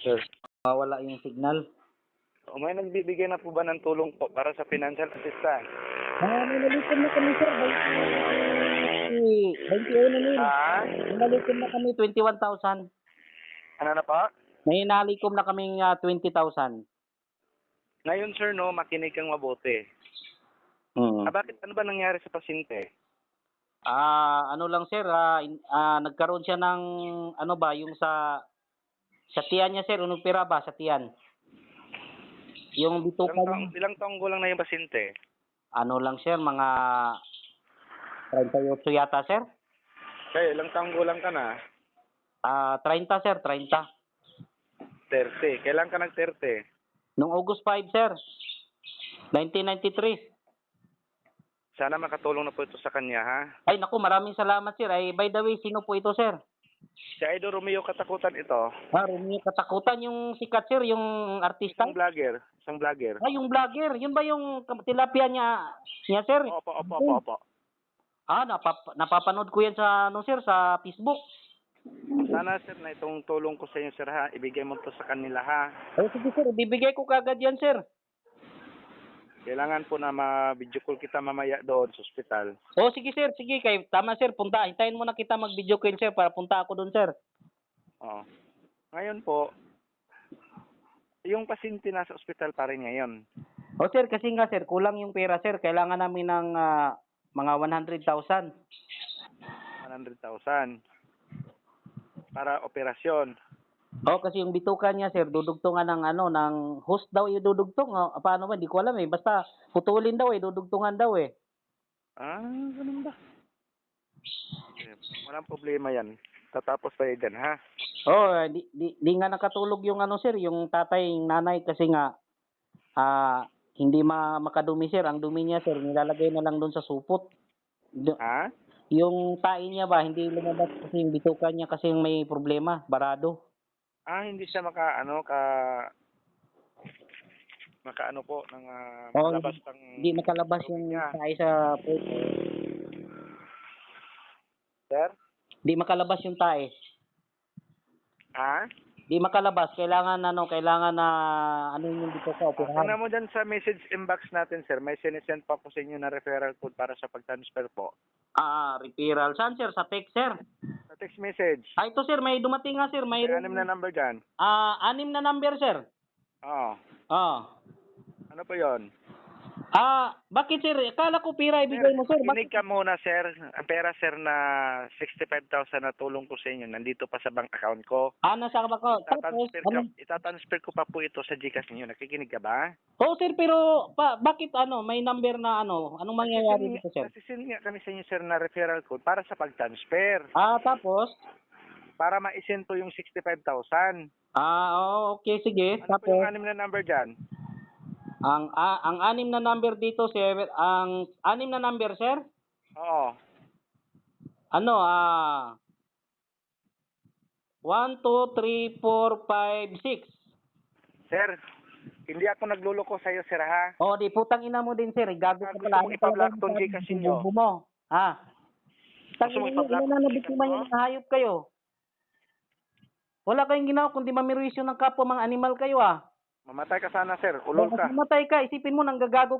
Sir. Mawala yung signal. O may nagbibigay na po ba ng tulong po para sa financial assistance? Ah, nanalikom na kami, sir. 20, 21 na nil. Ha? Nanalikom na kami 21,000. Ano na po? May nalikom na kaming ah, 20,000. Ngayon sir, no, makinig kang mabuti. Mm. Ah, bakit ano ba nangyari sa pasyente? Ah, ano lang sir, ah, in- ah, nagkaroon siya ng ano ba, yung sa sa tiyan niya sir, unong pira ba sa tiyan? Yung Ilang taong, niya, ilang taong gulang na yung pasyente? ano lang sir, mga 38 yata sir. Kaya ilang taong gulang ka na? Ah, 30 sir, 30. 30. Kailan ka nag-30? Nung August 5 sir, 1993. Sana makatulong na po ito sa kanya, ha? Ay naku, maraming salamat sir. Ay by the way, sino po ito sir? Si Idol Romeo Katakutan ito. Ah, Romeo Katakutan yung sikat sir, yung artista. Isang vlogger. Isang vlogger. Ah, yung vlogger. Yun ba yung tilapia niya, niya sir? Opo, opo, opo, opo. Ah, napap napapanood ko yan sa ano sir sa Facebook. Sana sir na itong tulong ko sa inyo sir ha, ibigay mo to sa kanila ha. Ay sige sir, bibigay ko kagad yan sir. Kailangan po na ma-video call kita mamaya doon sa ospital. Oh sige sir, sige kay tama sir, punta. Hintayin mo na kita mag-video call sir para punta ako doon sir. Oo. Ngayon po, yung pasyente nasa ospital pa rin ngayon. Oh sir, kasi nga sir, kulang yung pera sir. Kailangan namin ng ah, mga 100,000. 100,000 para operasyon. Oh, kasi yung bituka niya sir, dudugtungan ng ano, ng host daw yung dudugtong. Oh, paano ba? Hindi ko alam eh. Basta putulin daw eh, dudugtungan daw eh. Ah, ganun ba? Okay. Walang problema yan. Tatapos tayo dyan, ha? Oh, eh, di, di, di nga nakatulog yung ano sir, yung tatay, yung nanay kasi nga ah hindi ma makadumi sir. Ang dumi niya sir, nilalagay na lang doon sa supot. Do- Ha? yung tae niya ba, hindi lumabas kasi yung bituka niya kasi yung may problema, barado. Ah, hindi siya maka, ano, ka... Maka ano po, ng uh, Oo, malabas ng... Hindi makalabas yung niya. tae sa Sir? Hindi makalabas yung tae. Ha? Di makalabas, kailangan ano, kailangan na ano yung dito ka, Tingnan operahan. mo dyan sa message inbox natin, sir. May sinesend pa po sa inyo na referral code para sa pag-transfer po. Ah, referral. Saan sir? Sa text sir. Text message. Ah, ito sir, may dumating nga sir, may May anim na number dyan. Ah, anim na number sir. Oo. Ah. Ano po yon? Ah, bakit sir? Akala ko pira ibigay mo sir. Bakit? Kinig ka muna, sir. Ang pera, sir, na 65,000 na tulong ko sa inyo, nandito pa sa bank account ko. Ah, nasa ba ko? Tapos, Itatransfer, ka, ano? itatransfer ko pa po ito sa Gcash ninyo. Nakikinig ka ba? Oh sir, pero pa, bakit ano, may number na ano? Anong mangyayari dito sir? Nasisend nga kami sa inyo, sir, na referral code para sa pag-transfer. Ah, tapos? Para ma-send po yung 65,000. Ah, oh, okay, sige. Ano po yung Tapos, anim na number dyan? Ang ah, ang anim na number dito sir, ang anim na number sir? Oo. Ano, ah 1 2 3 4 5 6. Sir, hindi ako nagluloko sa iyo, sir, ha? Oh, di putang ina mo din sir, gago ka Gusto pala. mo ipablock tong ninyo? Bubo mo. Ha? Gusto mo ipablock na tong yung mo? mga hayop kayo. Wala kayong ginawa kundi mamirisyo ng kapwa mga animal kayo ah. Mamatay ka sana, sir. Ulol ka. Mamatay ka, isipin mo nang gagago